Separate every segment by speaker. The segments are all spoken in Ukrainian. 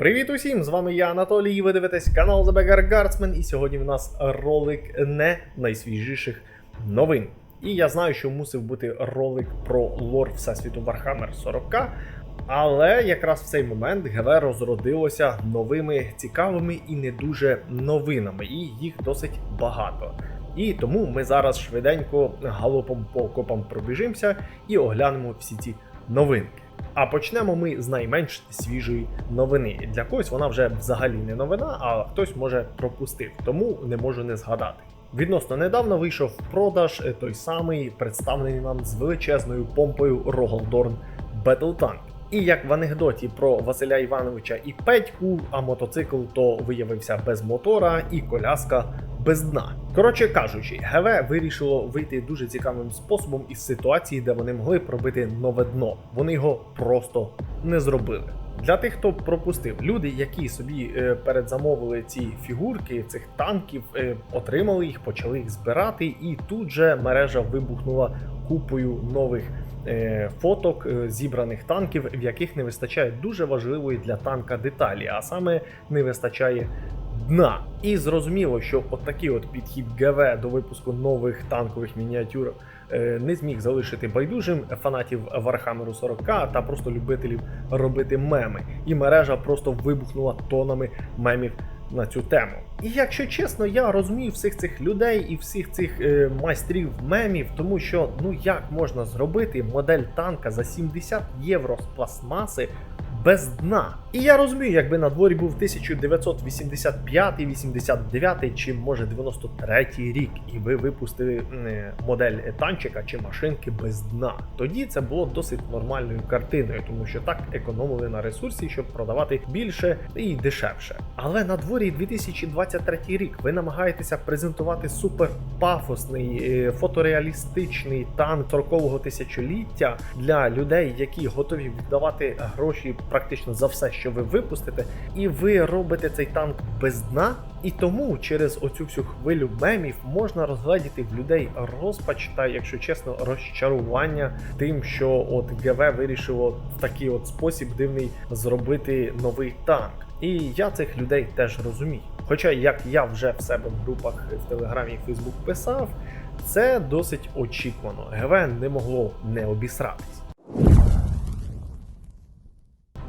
Speaker 1: Привіт усім! З вами я Анатолій. і Ви дивитесь канал The Beggar Guardsman, і сьогодні в нас ролик не найсвіжіших новин. І я знаю, що мусив бути ролик про лор Всесвіту Warhammer 40К, але якраз в цей момент ГВ розродилося новими цікавими і не дуже новинами, і їх досить багато. І тому ми зараз швиденько галопом по окопам пробіжимося і оглянемо всі ці новинки. А почнемо ми з найменш свіжої новини. Для когось вона вже взагалі не новина, а хтось може пропустив, тому не можу не згадати. Відносно недавно вийшов в продаж е, той самий представлений нам з величезною помпою Рогалдорн Battle Tank. І як в анекдоті про Василя Івановича і Петьку, а мотоцикл то виявився без мотора і коляска без дна. Коротше кажучи, ГВ вирішило вийти дуже цікавим способом із ситуації, де вони могли пробити нове дно. Вони його просто не зробили. Для тих, хто пропустив, люди, які собі е, передзамовили ці фігурки цих танків, е, отримали їх, почали їх збирати, і тут же мережа вибухнула купою нових е, фоток е, зібраних танків, в яких не вистачає дуже важливої для танка деталі, а саме не вистачає дна. І зрозуміло, що от такий от підхід ГВ до випуску нових танкових мініатюр е, не зміг залишити байдужим фанатів Вархамеру 40 та просто любителів робити меми. І мережа просто вибухнула тонами мемів на цю тему. І якщо чесно, я розумію всіх цих людей і всіх цих е, майстрів мемів, тому що ну як можна зробити модель танка за 70 євро з пластмаси без дна. І я розумію, якби на дворі був 1985, 89 чи може 93 рік, і ви випустили модель танчика чи машинки без дна. Тоді це було досить нормальною картиною, тому що так економили на ресурсі, щоб продавати більше і дешевше. Але на дворі 2023 рік ви намагаєтеся презентувати супер пафосний, е, фотореалістичний танк 40-го тисячоліття для людей, які готові віддавати гроші практично за все, що ви випустите, і ви робите цей танк без дна. І тому через оцю всю хвилю мемів можна розгледіти в людей розпач та, якщо чесно, розчарування тим, що от ГВ вирішило в такий от спосіб дивний зробити новий танк. І я цих людей теж розумію. Хоча, як я вже в себе в групах в Телеграмі і Фейсбук писав, це досить очікувано. ГВ не могло не обісратись.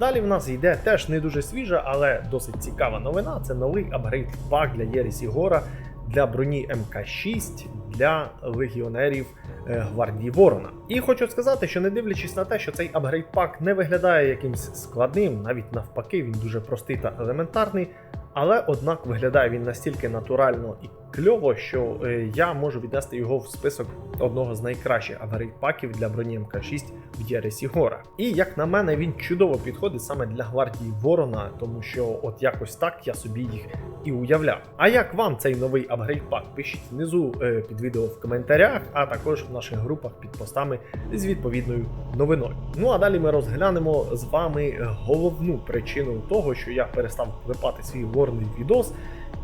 Speaker 1: Далі в нас йде теж не дуже свіжа, але досить цікава новина. Це новий апгрейд пак для Єресі Гора для броні МК6 для легіонерів е, гвардії Ворона. І хочу сказати, що не дивлячись на те, що цей апгрейд пак не виглядає якимсь складним, навіть навпаки, він дуже простий та елементарний. Але однак виглядає він настільки натурально і кльово, що е, я можу віднести його в список одного з найкращих апгрейд-паків для броні МК6 в Єресі Гора. І як на мене, він чудово підходить саме для гвардії Ворона, тому що от якось так я собі їх і уявляв. А як вам цей новий апгрейд-пак? Пишіть внизу е, під відео в коментарях, а також в наших групах під постами з відповідною новиною. Ну а далі ми розглянемо з вами головну причину того, що я перестав клепати свій ворний відос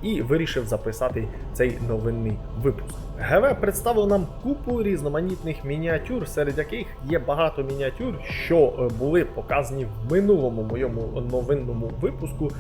Speaker 1: і вирішив записати цей новинний випуск. ГВ представив нам купу різноманітних мініатюр, серед яких є багато мініатюр, що е, були показані в минулому моєму новинному випуску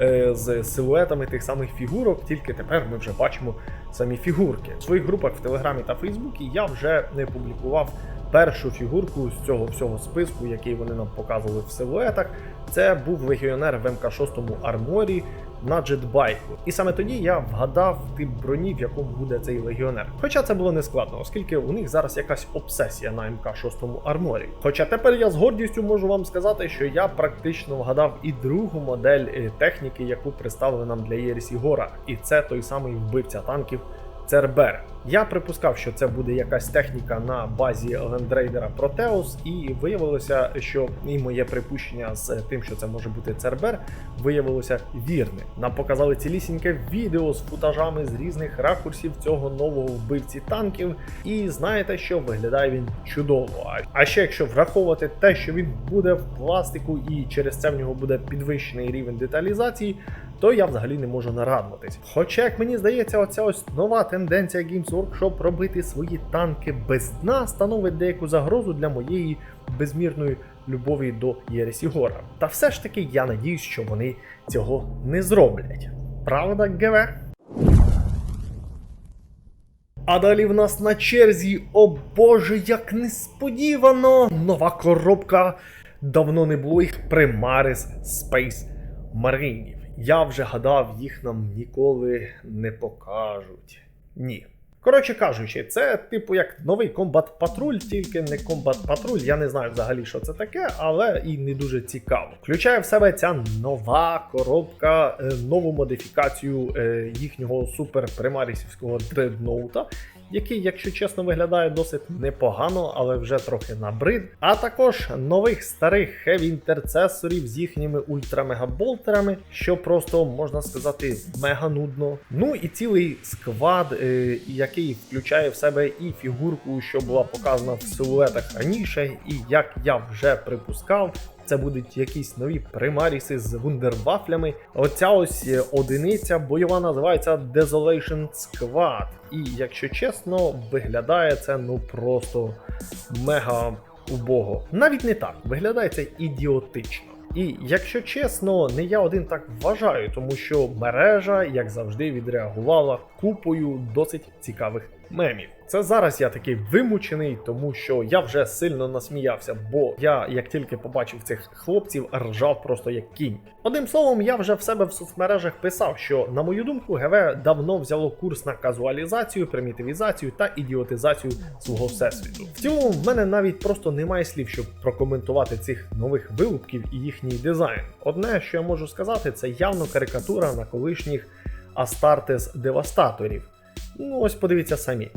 Speaker 1: е, з силуетами тих самих фігурок. Тільки тепер ми вже бачимо самі фігурки. В своїх групах в Телеграмі та Фейсбуці я вже не публікував першу фігурку з цього всього списку, який вони нам показували в силуетах. Це був легіонер в МК6 арморі на джетбайку. І саме тоді я вгадав тип броні, в якому буде цей легіонер. Хоча це було не складно, оскільки у них зараз якась обсесія на МК6 арморі. Хоча тепер я з гордістю можу вам сказати, що я практично вгадав і другу модель е, техніки, яку представили нам для Єрісі Гора, і це той самий вбивця танків. Цербер. Я припускав, що це буде якась техніка на базі лендрейдера Proteus, і виявилося, що і моє припущення з тим, що це може бути Цербер, виявилося вірним. Нам показали цілісіньке відео з футажами з різних ракурсів цього нового вбивці танків. І знаєте, що виглядає він чудово. А ще якщо враховувати те, що він буде в пластику, і через це в нього буде підвищений рівень деталізації, то я взагалі не можу нарадуватись. Хоча, як мені здається, оця ось нова тенденція Games Workshop робити свої танки без дна становить деяку загрозу для моєї безмірної любові до Єресі Гора. Та все ж таки я надіюсь, що вони цього не зроблять. Правда, ГВ? А далі в нас на черзі, о боже, як несподівано! Нова коробка. Давно не було їх Primaris Space Маринів. Я вже гадав, їх нам ніколи не покажуть. Ні. Коротше кажучи, це типу як новий комбат патруль, тільки не комбат патруль. Я не знаю взагалі, що це таке, але і не дуже цікаво. Включає в себе ця нова коробка, е, нову модифікацію е, їхнього суперпримарісівського дредноута, який, якщо чесно, виглядає досить непогано, але вже трохи набрид. А також нових старих хеві інтерцесорів з їхніми ультрамегаболтерами, що просто можна сказати мега нудно. Ну і цілий сквад, е, який включає в себе і фігурку, що була показана в силуетах раніше, і як я вже припускав. Це будуть якісь нові примаріси з вундервафлями. Оця ось одиниця бойова називається Desolation Squad. І якщо чесно, виглядає це ну просто мега убого. Навіть не так, виглядає це ідіотично. І якщо чесно, не я один так вважаю, тому що мережа, як завжди, відреагувала купою досить цікавих мемів. Це зараз я такий вимучений, тому що я вже сильно насміявся, бо я, як тільки побачив цих хлопців, ржав просто як кінь. Одним словом, я вже в себе в соцмережах писав, що, на мою думку, ГВ давно взяло курс на казуалізацію, примітивізацію та ідіотизацію свого всесвіту. В цілому, в мене навіть просто немає слів, щоб прокоментувати цих нових вилупків і їхній дизайн. Одне, що я можу сказати, це явно карикатура на колишніх Астартес девастаторів. Ну, ось подивіться самі.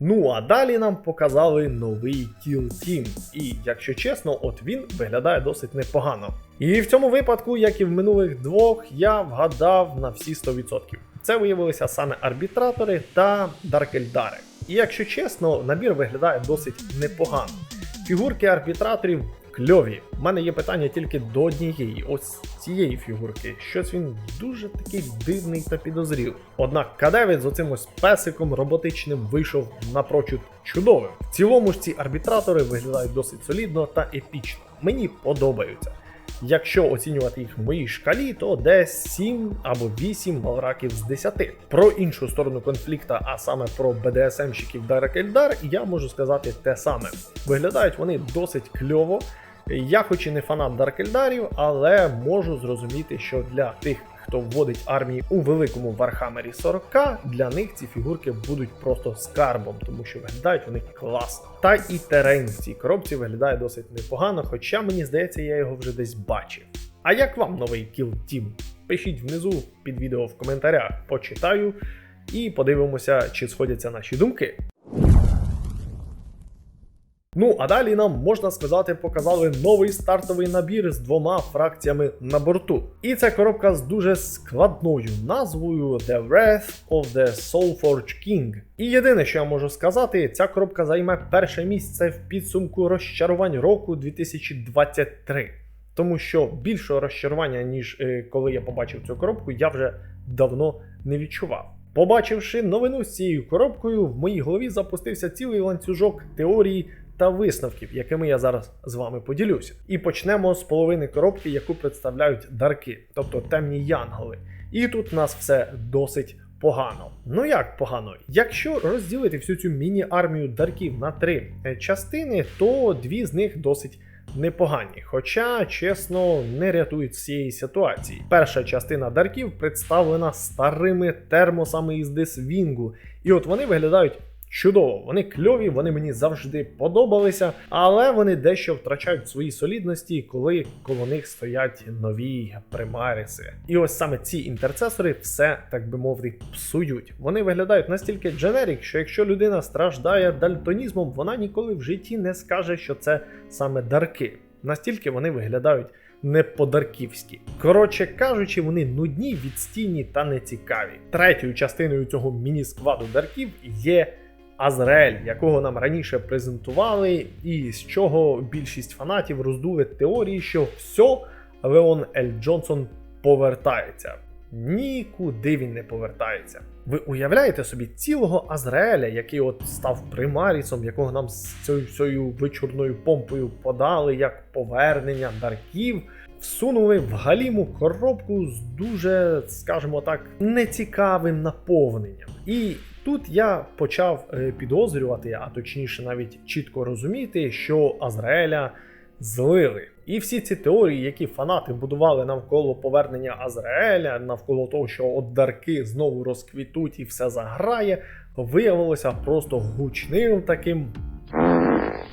Speaker 1: Ну а далі нам показали новий Kill Team. І якщо чесно, от він виглядає досить непогано. І в цьому випадку, як і в минулих двох, я вгадав на всі 100%. Це виявилися саме арбітратори та Даркельдари. І якщо чесно, набір виглядає досить непогано. Фігурки арбітраторів кльові. У мене є питання тільки до однієї, ось цієї фігурки. Щось він дуже такий дивний та підозрілий. Однак кадевець з оцим ось песиком роботичним вийшов напрочуд чудовим. В цілому ж ці арбітратори виглядають досить солідно та епічно. Мені подобаються. Якщо оцінювати їх в моїй шкалі, то десь 7 або 8 малраків з 10. Про іншу сторону конфлікта, а саме про БДСМщиків Дарек Ельдар, я можу сказати те саме. Виглядають вони досить кльово. Я хоч і не фанат Даркельдарів, але можу зрозуміти, що для тих, хто вводить армії у великому Вархаммері 40, для них ці фігурки будуть просто скарбом, тому що виглядають вони класно. Та і терен в цій коробці виглядає досить непогано, хоча мені здається, я його вже десь бачив. А як вам новий Kill Team? Пишіть внизу під відео в коментарях, почитаю і подивимося, чи сходяться наші думки. Ну, а далі нам можна сказати, показали новий стартовий набір з двома фракціями на борту. І це коробка з дуже складною назвою The Wrath of the Soulforge King. І єдине, що я можу сказати, ця коробка займе перше місце в підсумку розчарувань року 2023. Тому що більшого розчарування, ніж е, коли я побачив цю коробку, я вже давно не відчував. Побачивши новину з цією коробкою, в моїй голові запустився цілий ланцюжок теорії та висновків, якими я зараз з вами поділюся. І почнемо з половини коробки, яку представляють дарки, тобто темні янголи. І тут у нас все досить погано. Ну як погано? Якщо розділити всю цю міні-армію дарків на три е, частини, то дві з них досить. Непогані, хоча, чесно, не рятують цієї ситуації. Перша частина дарків представлена старими термосами із Десвінгу, і от вони виглядають чудово. Вони кльові, вони мені завжди подобалися, але вони дещо втрачають свої солідності, коли коло них стоять нові примариси. І ось саме ці інтерцесори все, так би мовити, псують. Вони виглядають настільки дженерік, що якщо людина страждає дальтонізмом, вона ніколи в житті не скаже, що це саме дарки. Настільки вони виглядають не по-дарківськи. Коротше кажучи, вони нудні, відстійні та нецікаві. Третьою частиною цього міні-складу дарків є Азраель, якого нам раніше презентували, і з чого більшість фанатів роздули теорії, що все, Леон Ель Джонсон повертається. Нікуди він не повертається. Ви уявляєте собі цілого Азраеля, який от став примарісом, якого нам з цією всією вичурною помпою подали як повернення дарків, всунули в галіму коробку з дуже, скажімо так, нецікавим наповненням. І тут я почав е, підозрювати, а точніше навіть чітко розуміти, що Азраеля злили. І всі ці теорії, які фанати будували навколо повернення Азраеля, навколо того, що от дарки знову розквітуть і все заграє, виявилося просто гучним таким.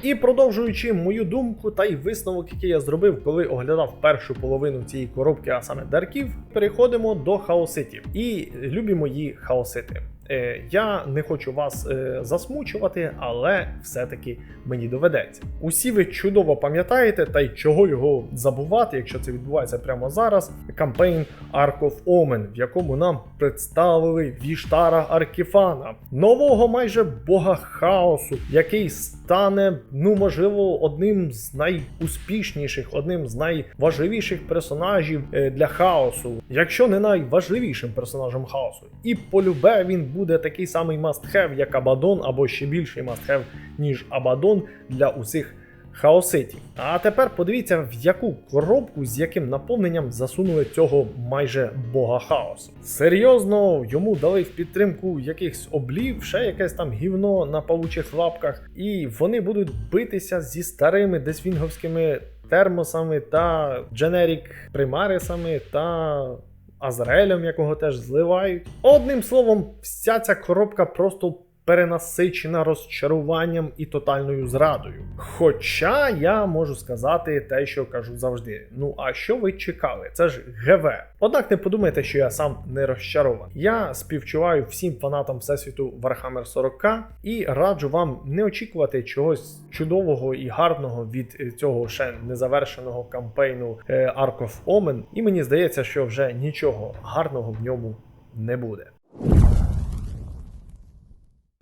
Speaker 1: І продовжуючи мою думку та й висновок, який я зробив, коли оглядав першу половину цієї коробки, а саме дарків, переходимо до хаоситів. І любі мої хаосити. Е, Я не хочу вас е, засмучувати, але все-таки мені доведеться. Усі ви чудово пам'ятаєте, та й чого його забувати, якщо це відбувається прямо зараз. Кампейн Ark of Omen, в якому нам представили Віштара Аркіфана, нового майже бога хаосу, який стане, ну можливо, одним з найуспішніших, одним з найважливіших персонажів е, для хаосу, якщо не найважливішим персонажем хаосу. І полюбе він буде такий самий must-have, як Абадон, або ще більший must-have, ніж Абадон для усіх хаоситів. А тепер подивіться, в яку коробку з яким наповненням засунули цього майже бога хаосу. Серйозно, йому дали в підтримку якихось облів, ще якесь там гівно на павучих лапках, і вони будуть битися зі старими десвінговськими термосами та дженерік примарисами та. Азраелем, якого теж зливають. Одним словом, вся ця коробка просто перенасичена розчаруванням і тотальною зрадою. Хоча я можу сказати те, що кажу завжди: ну а що ви чекали? Це ж ГВ. Однак не подумайте, що я сам не розчарований. Я співчуваю всім фанатам всесвіту Warhammer 40k і раджу вам не очікувати чогось чудового і гарного від е, цього ще незавершеного кампейну е, Ark of Omen. І мені здається, що вже нічого гарного в ньому не буде.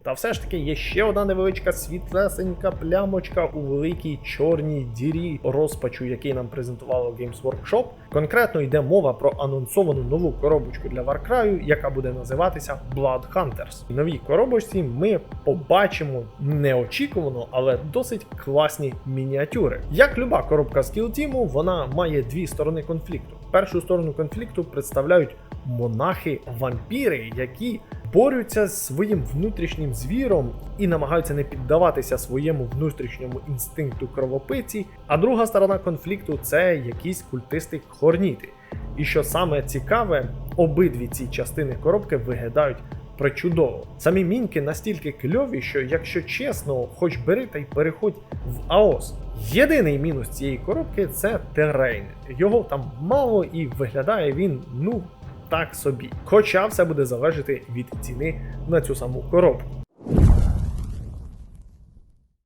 Speaker 1: Та все ж таки є ще одна невеличка світлесенька плямочка у великій чорній дірі розпачу, який нам презентувало Games Workshop. Конкретно йде мова про анонсовану нову коробочку для Warcry, яка буде називатися Blood Hunters. В новій коробочці ми побачимо неочікувано, але досить класні мініатюри. Як люба коробка з Team, вона має дві сторони конфлікту. Першу сторону конфлікту представляють монахи-вампіри, які борються з своїм внутрішнім звіром і намагаються не піддаватися своєму внутрішньому інстинкту кровопиці. А друга сторона конфлікту це якісь культисти хорніти. І що саме цікаве, обидві ці частини коробки виглядають причудово. Самі міньки настільки кльові, що, якщо чесно, хоч бери та й переходь в АОС. Єдиний мінус цієї коробки це терейн. Його там мало і виглядає він, ну, так собі. Хоча все буде залежати від ціни на цю саму коробку.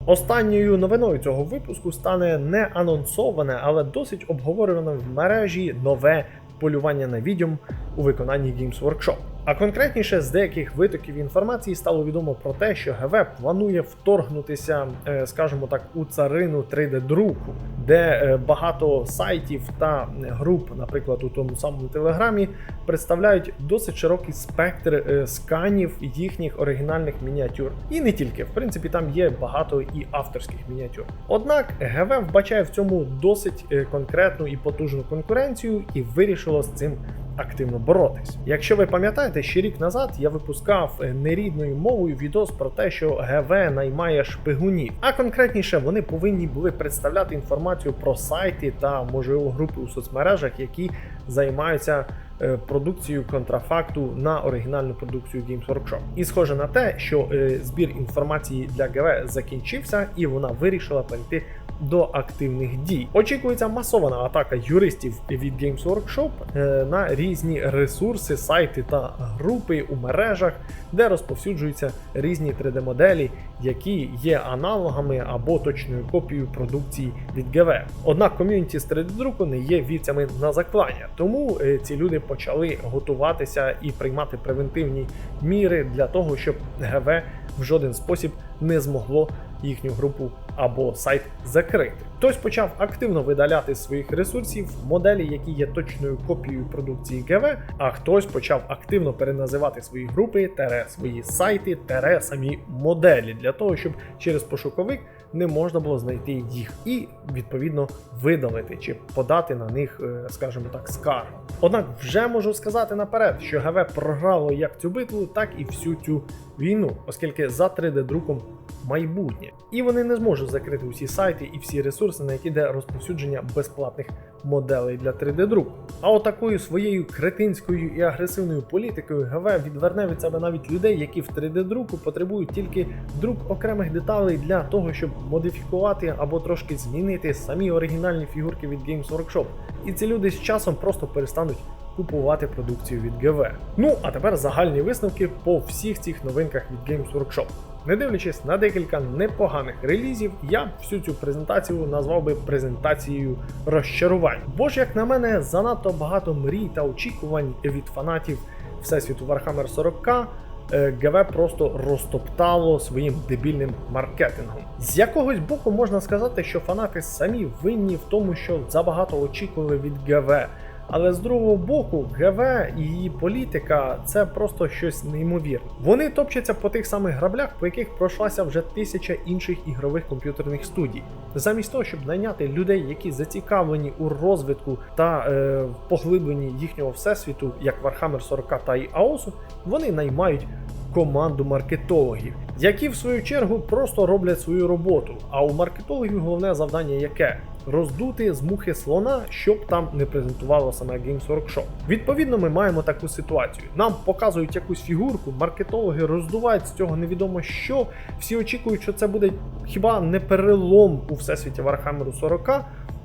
Speaker 1: Останньою новиною цього випуску стане не анонсоване, але досить обговорюване в мережі нове полювання на відьом у виконанні Games Workshop. А конкретніше з деяких витоків інформації стало відомо про те, що ГВ планує вторгнутися, е, скажімо так, у царину 3D-друку, де е, багато сайтів та груп, наприклад, у тому самому телеграмі, представляють досить широкий спектр е, сканів їхніх оригінальних мініатюр. І не тільки, в принципі, там є багато і авторських мініатюр. Однак ГВ вбачає в цьому досить конкретну і потужну конкуренцію і вирішило з цим активно боротись. Якщо ви пам'ятаєте, ще рік назад я випускав е, нерідною мовою відос про те, що ГВ наймає шпигунів, а конкретніше вони повинні були представляти інформацію про сайти та можливо групи у соцмережах, які займаються е, продукцією контрафакту на оригінальну продукцію Games Workshop. І схоже на те, що е, збір інформації для ГВ закінчився, і вона вирішила перейти до активних дій. Очікується масована атака юристів від Games Workshop е, на різні ресурси, сайти та групи у мережах, де розповсюджуються різні 3D-моделі, які є аналогами або точною копією продукції від ГВ. Однак ком'юніті з 3D-друку не є вівцями на заклання, тому е, ці люди почали готуватися і приймати превентивні міри для того, щоб ГВ в жоден спосіб не змогло їхню групу або сайт закрити. Хтось почав активно видаляти своїх ресурсів моделі, які є точною копією продукції ГВ, а хтось почав активно переназивати свої групи, тере свої сайти, тере самі моделі для того, щоб через пошуковик не можна було знайти їх і відповідно видалити чи подати на них, е, скажімо так, скаргу. Однак вже можу сказати наперед, що ГВ програло як цю битву, так і всю цю війну, оскільки за 3D-друком майбутнє. І вони не зможуть закрити усі сайти і всі ресурси, на які йде розповсюдження безплатних моделей для 3D-друку. А отакою своєю кретинською і агресивною політикою ГВ відверне від себе навіть людей, які в 3D-друку потребують тільки друк окремих деталей для того, щоб модифікувати або трошки змінити самі оригінальні фігурки від Games Workshop. І ці люди з часом просто перестануть купувати продукцію від ГВ. Ну а тепер загальні висновки по всіх цих новинках від Games Workshop. Не дивлячись на декілька непоганих релізів, я всю цю презентацію назвав би презентацією розчарувань. Бо ж, як на мене, занадто багато мрій та очікувань від фанатів Всесвіту Warhammer 40К е, ГВ просто розтоптало своїм дебільним маркетингом. З якогось боку можна сказати, що фанати самі винні в тому, що забагато очікували від ГВ. Але з другого боку, ГВ і її політика це просто щось неймовірне. Вони топчаться по тих самих граблях, по яких пройшлася вже тисяча інших ігрових комп'ютерних студій. Замість того, щоб найняти людей, які зацікавлені у розвитку та е, поглибленні їхнього всесвіту, як Warhammer 40 та і АОСу, вони наймають команду маркетологів, які в свою чергу просто роблять свою роботу. А у маркетологів головне завдання яке? Роздути з мухи слона, щоб там не презентувало саме Games Workshop. Відповідно, ми маємо таку ситуацію. Нам показують якусь фігурку, маркетологи роздувають з цього невідомо що. Всі очікують, що це буде хіба не перелом у всесвіті Warhammer 40,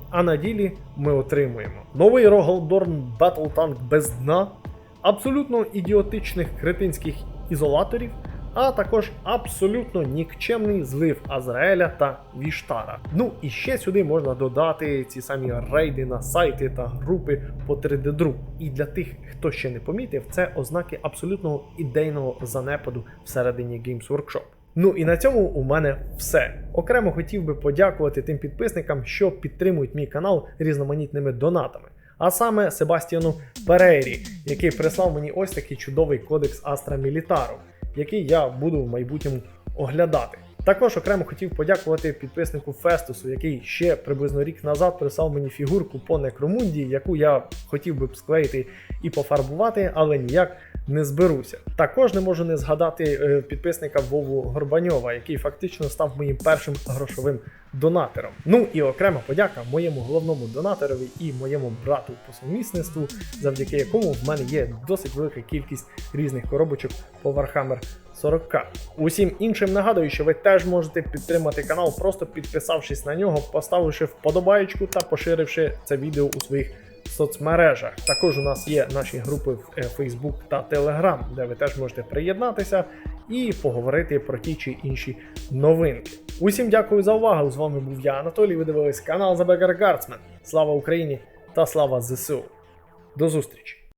Speaker 1: а на ділі ми отримуємо новий Рогалдорн Battle Tank без дна, абсолютно ідіотичних кретинських ізолаторів, а також абсолютно нікчемний злив Азраеля та Віштара. Ну і ще сюди можна додати ці самі рейди на сайти та групи по 3D-друку. І для тих, хто ще не помітив, це ознаки абсолютного ідейного занепаду всередині Games Workshop. Ну і на цьому у мене все. Окремо хотів би подякувати тим підписникам, що підтримують мій канал різноманітними донатами. А саме Себастіану Перейрі, який прислав мені ось такий чудовий кодекс Astra Militarum, який я буду в майбутньому оглядати. Також окремо хотів подякувати підписнику Фестусу, який ще приблизно рік назад прислав мені фігурку по Некромунді, яку я хотів би склеїти і пофарбувати, але ніяк не зберуся. Також не можу не згадати е, підписника Вову Горбаньова, який фактично став моїм першим грошовим донатором. Ну і окрема подяка моєму головному донаторові і моєму брату по сумісництву, завдяки якому в мене є досить велика кількість різних коробочок по Warhammer 40к. Усім іншим нагадую, що ви теж можете підтримати канал, просто підписавшись на нього, поставивши вподобаєчку та поширивши це відео у своїх соцмережах. Також у нас є наші групи в е, Facebook та Telegram, де ви теж можете приєднатися і поговорити про ті чи інші новинки. Усім дякую за увагу. З вами був я, Анатолій. Ви дивились канал The Beggar Guardsman. Слава Україні та слава ЗСУ. До зустрічі!